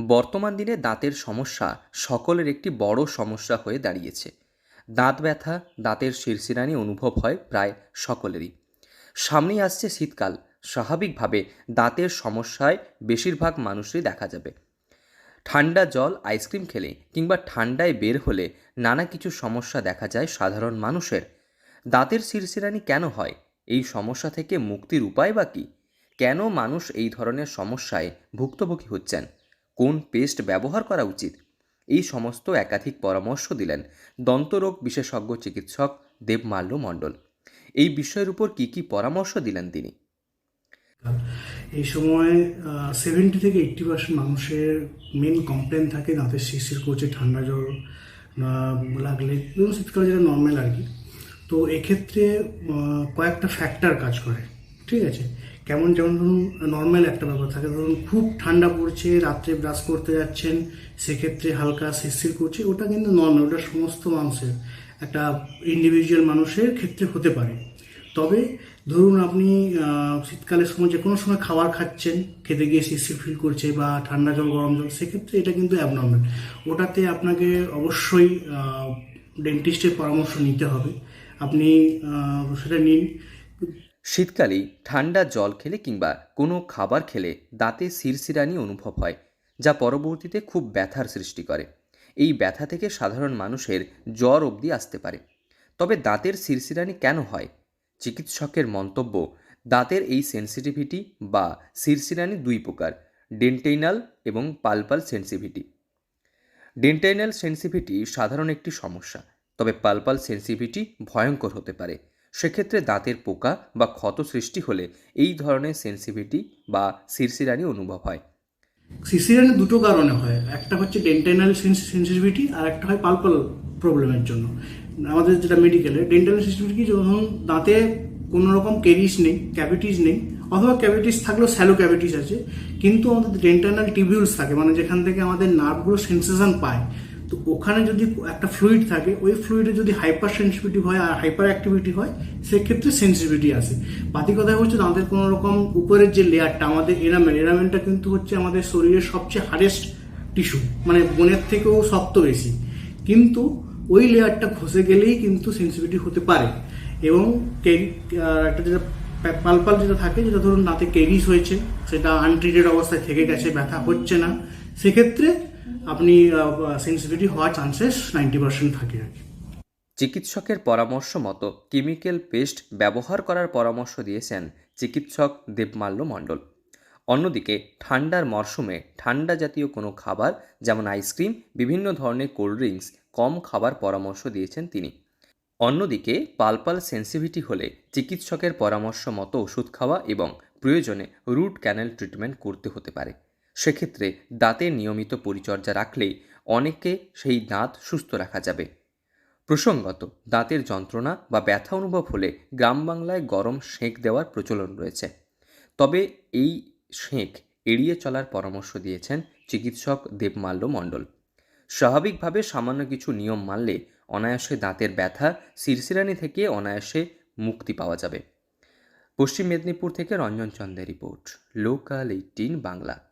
বর্তমান দিনে দাঁতের সমস্যা সকলের একটি বড় সমস্যা হয়ে দাঁড়িয়েছে। দাঁত ব্যথা, দাঁতের শিরশিরানি অনুভব হয় প্রায় সকলেরই। সামনেই আসছে শীতকাল। স্বাভাবিকভাবে দাঁতের সমস্যায় বেশিরভাগ মানুষই দেখা যাবে। ঠান্ডা জল, আইসক্রিম খেলে কিংবা ঠান্ডায় বের হলে নানা কিছু সমস্যা দেখা যায় সাধারণ মানুষের। দাঁতের শিরশিরানি কেন হয়? এই সমস্যা থেকে মুক্তির উপায় বা কী? কেন মানুষ এই ধরনের সমস্যায় ভুক্তভোগী হচ্ছেন? কোন পেস্ট ব্যবহার করা উচিত? এই সমস্ত একাধিক পরামর্শ দিলেন দন্তরোগ বিশেষজ্ঞ চিকিৎসক দেবমাল্য মণ্ডল। এই বিষয়ের উপর কী কী পরামর্শ দিলেন তিনি? এই সময় সেভেন্টি থেকে এইট্টি পার্সেন্ট মানুষের মেন কমপ্লেন থাকে দাঁতের শিশির করছে ঠান্ডা আহ, লাগলে শীতকালে যেটা নর্মাল আর কি। তো এক্ষেত্রে কয়েকটা ফ্যাক্টর কাজ করে ঠিক আছে? কেমন যেমন ধরুন নর্মাল একটা ব্যাপার থাকে। ধরুন খুব ঠান্ডা পড়ছে, রাত্রে ব্রাশ করতে যাচ্ছেন, সেক্ষেত্রে হালকা শিরশির করছে, ওটা কিন্তু নর্মাল ওটা সমস্ত মানুষের, একটা ইন্ডিভিজুয়াল মানুষের ক্ষেত্রে হতে পারে। তবে ধরুন আপনি শীতকালের সময় যে কোনো সময় খাবার খাচ্ছেন, খেতে গিয়ে শিরশির ফিল করছে বা ঠান্ডা জল, গরম জল, সেক্ষেত্রে এটা কিন্তু অ্যাবনর্মাল ওটাতে আপনাকে অবশ্যই ডেন্টিস্টের পরামর্শ নিতে হবে। আপনি সেটা নিন। শীতকালেই ঠান্ডা জল খেলে কিংবা কোনো খাবার খেলে দাঁতে শিরশিরানি অনুভব হয়, যা পরবর্তীতে খুব ব্যথার সৃষ্টি করে। এই ব্যথা থেকে সাধারণ মানুষের জ্বর অবধি আসতে পারে। তবে দাঁতের শিরশিরানি কেন হয়? চিকিৎসকের মন্তব্য, দাঁতের এই সেন্সিটিভিটি বা শিরশিরানি দুই প্রকার, ডেন্টেইনাল এবং পালপাল সেন্সিভিটি। ডেন্টাইনাল সেন্সিভিটি সাধারণ একটি সমস্যা, তবে পালপাল সেন্সিভিটি ভয়ঙ্কর হতে পারে। সেক্ষেত্রে দাঁতের পোকা বা ক্ষত সৃষ্টি হলে এই ধরনের সেন্সিভিটি বা শিরশিরানি অনুভব হয়। সিসিরানি দুটো কারণে হয়। একটা হচ্ছে ডেন্টাইনাল সেন্সিটিভিটি আর একটা হয় পালপাল প্রবলেমের জন্য। আমাদের যেটা মেডিকেলে ডেন্টাল সেন্সিটিভিটি যখন দাঁতে কোনো রকম কেরিস নেই ক্যাভিটিস নেই, অথবা ক্যাভিটিস থাকলেও স্যালো ক্যাভিটিস আছে, কিন্তু আমাদের ডেন্টাইনাল টিবিউলস থাকে মানে যেখান থেকে আমাদের নার্ভগুলো সেন্সেশন পায়। তো ওখানে যদি একটা ফ্লুইড থাকে, ওই ফ্লুইডে যদি হাইপার সেন্সিটিভিটি হয় আর হাইপার অ্যাক্টিভিটি হয়, সেক্ষেত্রে সেন্সিটিভিটি আসে বাকি কথা হচ্ছে দাঁতের কোনো রকম উপরের যে লেয়ারটা, আমাদের এরামেল এরামেলটা কিন্তু হচ্ছে আমাদের শরীরের সবচেয়ে হারেস্ট টিস্যু মানে বোনের থেকেও শক্ত বেশি। কিন্তু ওই লেয়ারটা খসে গেলেই কিন্তু সেন্সিটিভিটি হতে পারে। এবং একটা যেটা পালপাল যেটা থাকে, যেটা ধরুন দাঁতে কেরিস হয়েছে, সেটা আনট্রিটেড অবস্থায় থেকে গেছে, ব্যথা হচ্ছে না। সেক্ষেত্রে আপনি সেন্সিটিভিটি হওয়ার চান্সেস নাইনটি পার্সেন্ট থাকে আর চিকিৎসকের পরামর্শ মতো কেমিক্যাল পেস্ট ব্যবহার করার পরামর্শ দিয়েছেন চিকিৎসক দেবমাল্য মণ্ডল। অন্যদিকে, ঠান্ডার মরশুমে ঠান্ডা জাতীয় কোনো খাবার, যেমন আইসক্রিম বিভিন্ন ধরনের কোল্ড ড্রিঙ্কস কম খাবার পরামর্শ দিয়েছেন তিনি। অন্যদিকে পালপাল সেন্সিভিটি হলে চিকিৎসকের পরামর্শ মতো ওষুধ খাওয়া এবং প্রয়োজনে রুট ক্যানেল ট্রিটমেন্ট করতে হতে পারে। সেক্ষেত্রে দাঁতের নিয়মিত পরিচর্যা রাখলে অনেকে সেই দাঁত সুস্থ রাখা যাবে। প্রসঙ্গত, দাঁতের যন্ত্রণা বা ব্যথা অনুভব হলে গ্রাম বাংলায় গরম সেঁক দেওয়ার প্রচলন রয়েছে। তবে এই সেঁক এড়িয়ে চলার পরামর্শ দিয়েছেন চিকিৎসক দেবমাল্য মণ্ডল। স্বাভাবিকভাবে সামান্য কিছু নিয়ম মানলে অনায়াসে দাঁতের ব্যথা শিরশিরানি থেকে অনায়াসে মুক্তি পাওয়া যাবে। পশ্চিম মেদিনীপুর থেকে রঞ্জন চন্দের রিপোর্ট, লোকাল এইটিন বাংলা।